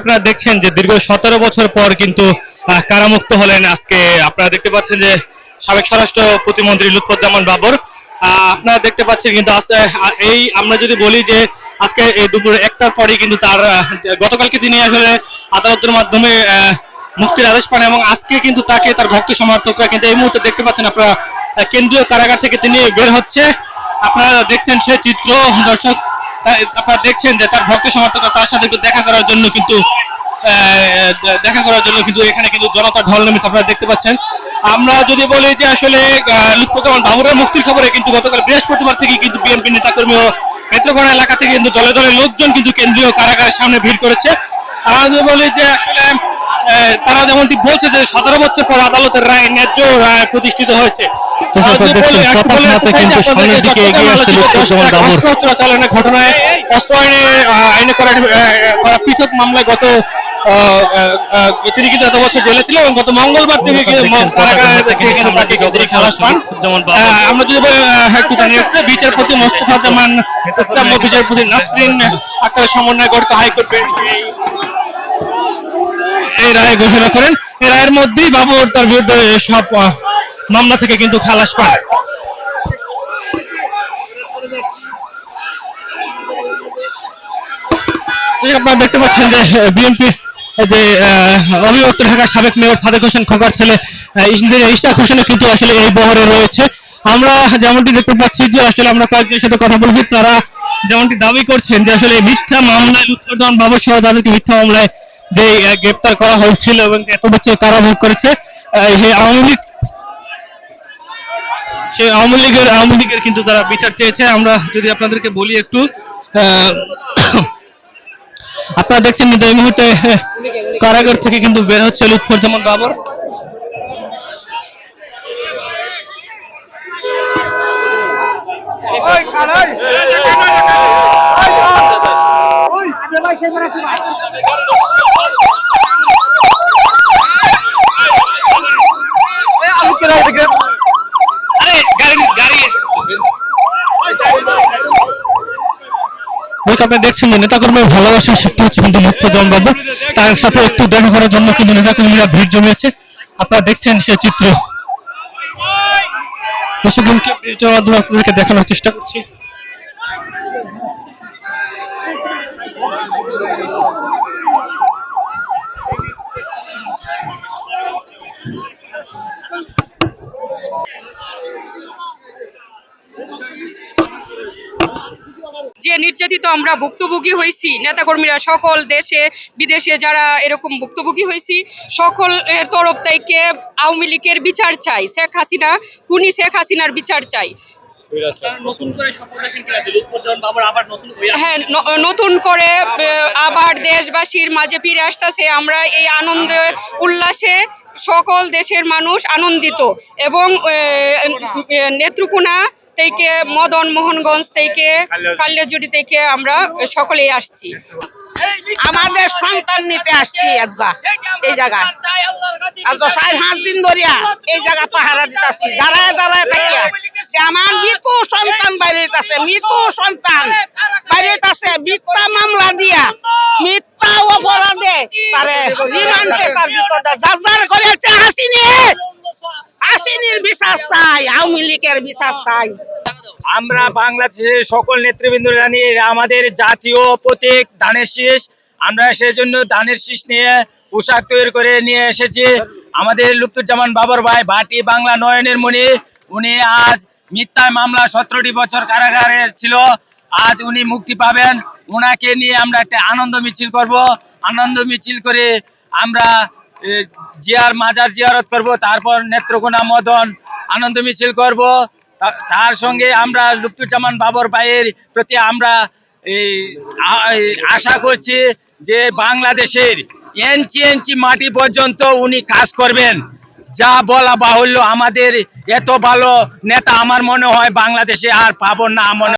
আপনারা দেখছেন যে দীর্ঘ সতেরো বছর পর কিন্তু কারামুক্ত হলেন আজকে। আপনারা দেখতে পাচ্ছেন যে সাবেক স্বরাষ্ট্র প্রতিমন্ত্রী লুৎফুজ্জামান বাবর। আপনারা দেখতে পাচ্ছেন কিন্তু এই আমরা যদি বলি যে আজকে এই দুপুর একটার পরেই কিন্তু তার গতকালকে তিনি আসলে আদালতের মাধ্যমে মুক্তির আদেশ পান এবং আজকে কিন্তু তাকে তার ভক্ত সমর্থকরা কিন্তু এই মুহূর্তে দেখতে পাচ্ছেন আপনারা কেন্দ্রীয় কারাগার থেকে তিনি বের হচ্ছে। আপনারা দেখছেন সে চিত্র, দর্শক আপনারা দেখছেন যে তার ভক্ত সমর্থকরা তার সাথে দেখা করার জন্য কিন্তু দেখা করার জন্য কিন্তু এখানে কিন্তু জনতা ঢল নেমেছে, আপনারা দেখতে পাচ্ছেন। আমরা যদি বলি যে আসলে লুৎফুজ্জামান বাবুরের মুক্তির খবরে কিন্তু গতকাল বৃহস্পতিবার থেকে কিন্তু বিএনপি নেতাকর্মী ও নেত্রকোনা এলাকা থেকে কিন্তু দলে দলে লোকজন কিন্তু কেন্দ্রীয় কারাগারের সামনে ভিড় করেছে। আমরা যদি বলি যে আসলে তারা যেমনটি বলছে যে সতেরো বছর পর আদালতের রায় ন্যায্য রায় প্রতিষ্ঠিত হয়েছে। একটু ঘটনায় অস্ত্র আইনে আইনে করা পৃথক মামলায় গত তিনি কিন্তু এত বছর জেলে ছিল এবং গত মঙ্গলবার তাকে তিনি খালাস পান। আমরা যদি একটু জানিয়ে রাখছি, বিচারপতি মোস্তফা জামান ইসলাম বিচারপতি নাসরিন আক্তারের সমন্বয় গঠিত হাইকোর্ট বেঞ্চ এই রায় ঘোষণা করেন। এই রায়ের মধ্যেই বাবর তার বিরুদ্ধে সব মামলা থেকে কিন্তু খালাস পায়। আপনারা দেখতে পাচ্ছেন যে বিএনপি যে আহ, অবিভক্ত ঢাকার সাবেক মেয়র সাদেক হোসেন খোকার ছেলে ইশতাক হোসেনও কিন্তু আসলে এই বহরে রয়েছে। আমরা যেমনটি দেখতে পাচ্ছি যে আসলে আমরা কয়েকজনের সাথে কথা বলছি তারা যেমনটি দাবি করছেন যে আসলে মিথ্যা মামলায় লুৎফুজ্জামান বাবর সহ তাদেরকে মিথ্যা মামলায় যে গ্রেপ্তার করা হয়েছিল এবং এত বছর কারাভোগ করেছে আহ, আওয়ামী লীগ সেই আওয়ামী লীগের আওয়ামী লীগের কিন্তু তারা বিচার চেয়েছে আমরা যদি আপনাদেরকে বলি একটু আহ, আপনারা দেখছেন কিন্তু এই মুহূর্তে কারাগার থেকে কিন্তু বের হচ্ছে লুৎফুজ্জামান বাবর আরে গাড়ি গাড়ি আপনি দেখছেন যে নেতাকর্মীর ভালোবাসার শিক্ষা হচ্ছে কিন্তু লুৎফুজ্জামান বাবু। তার সাথে একটু দেখা করার জন্য কিন্তু নেতাকর্মীরা ভিড় জমিয়েছে। আপনারা দেখছেন সে চিত্র। মাধ্যমে আপনাদেরকে দেখানোর চেষ্টা করছি। যে নির্যাতিত আমরা ভুক্তভোগী হয়েছি নেতাকর্মীরা সকল দেশে বিদেশে যারা এরকম ভুক্তভোগী হয়েছি সকলের তরফ থেকে আওয়ামী লীগের বিচার চাই। শেখ হাসিনা খুনি শেখ হাসিনার বিচার চাই। নতুন করে সফলতা কিন্তু আছে লুৎফুজ্জামান বাবর আবার হ্যাঁ নতুন করে আবার দেশবাসীর মাঝে ফিরে আসতেছে। আমরা এই আনন্দ উল্লাসে সকল দেশের মানুষ আনন্দিত এবং নেত্রকোনা থেকে মদন মোহনগঞ্জ থেকে কাল্যাজুড়ি থেকে আমরা সকলেই আসছি। আমাদের সন্তান নিতে আসছি আজবা, এই জায়গা। আজবা চার পাঁচ দিন ধরিয়া এই জায়গা পাহারা দিতেছি, দাঁড়ায় দাঁড়ায় থাকিয়া। আমার মৃত্যু সন্তান বাইরেছে মৃত্যু সন্তান বাইরেছে মিথ্যা মামলা দিয়া, মিথ্যা অপরাধে তারে রিমান্ডে তার ভিতরটা যার করেছে হাসিনি হাসিনির বিচার চাই আওয়ামী লীগের বিচার চাই। আমরা বাংলাদেশের সকল নেতৃবৃন্দ জানিয়ে আমাদের জাতীয় প্রতীক ধানের শীষ। আমরা সেই জন্য ধানের শীষ নিয়ে পোশাক তৈরি করে নিয়ে এসেছি। আমাদের লুপ্তুজ্জামান বাবর ভাই, ভাটি বাংলা নয়নের মণি, উনি আজ মিথ্যা মামলা সতেরোটি বছর কারাগারে ছিল। আজ উনি মুক্তি পাবেন। ওনাকে নিয়ে আমরা একটা আনন্দ মিছিল করব। আনন্দ মিছিল করে আমরা জিয়ার মাজার জিয়ারত করব, তারপর নেত্রকোনা মদন আনন্দ মিছিল করব। তার সঙ্গে আমরা লুপ্তুজ্জামান বাবর ভাইয়ের প্রতি আমরা আশা করছি যে বাংলাদেশের এনচি এনচি মাটি পর্যন্ত উনি কাজ করবেন। যা বলা বাহুল্য, আমাদের এত ভালো নেতা আমার মনে হয় বাংলাদেশে আর পাবো না, মনে